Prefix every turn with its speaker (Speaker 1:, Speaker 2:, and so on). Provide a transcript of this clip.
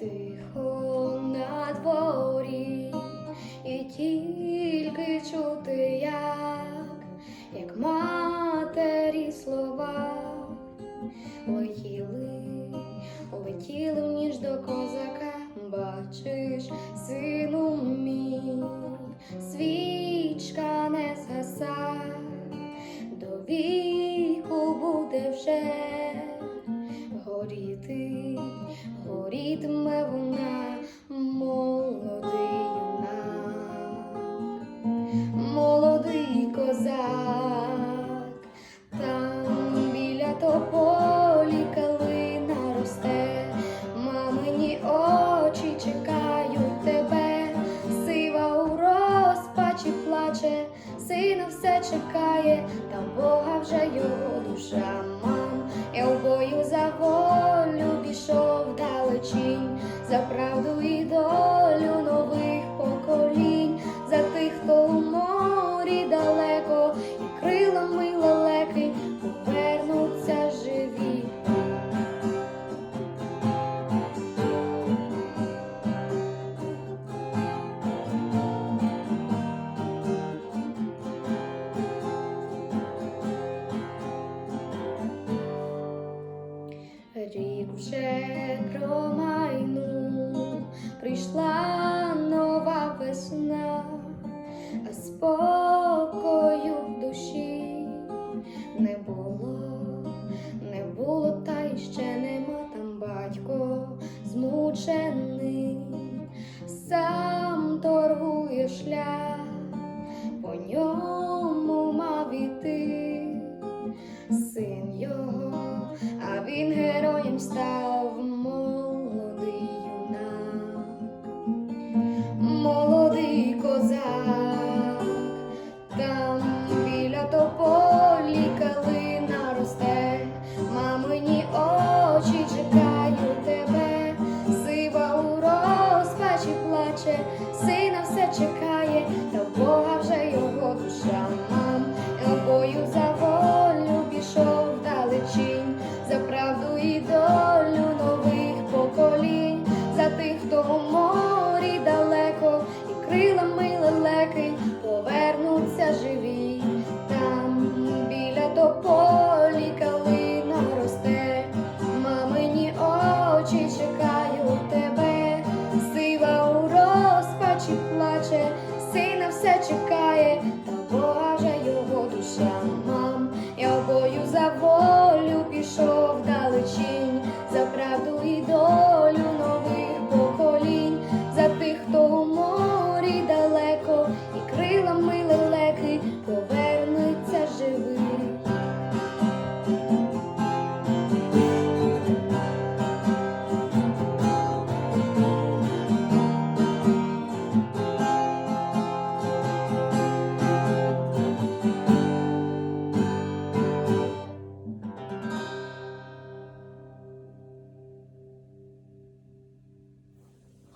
Speaker 1: Тихо на дворі і тільки чути, як, як матері слова летіли, летіли в ніж до козака, бачиш, сину мій, свічка не згаса, до віку буде вже горіти, горітиме вона, молодий юнак, молодий козак, там біля тополі калина росте, мамині очі чекають тебе, сива у розпачі плаче, сина все чекає, та Бога вже його душа sagrado idólio. щедро майну, прийшла нова весна, а спокою в душі не було, не було, та й ще нема там батько змучений, сам торгує шлях. став молодий юнак, молодий козак, там біля тополі калина росте, мамині очі чекають тебе, сива у розпачі плаче, сина все чекає. don't mind.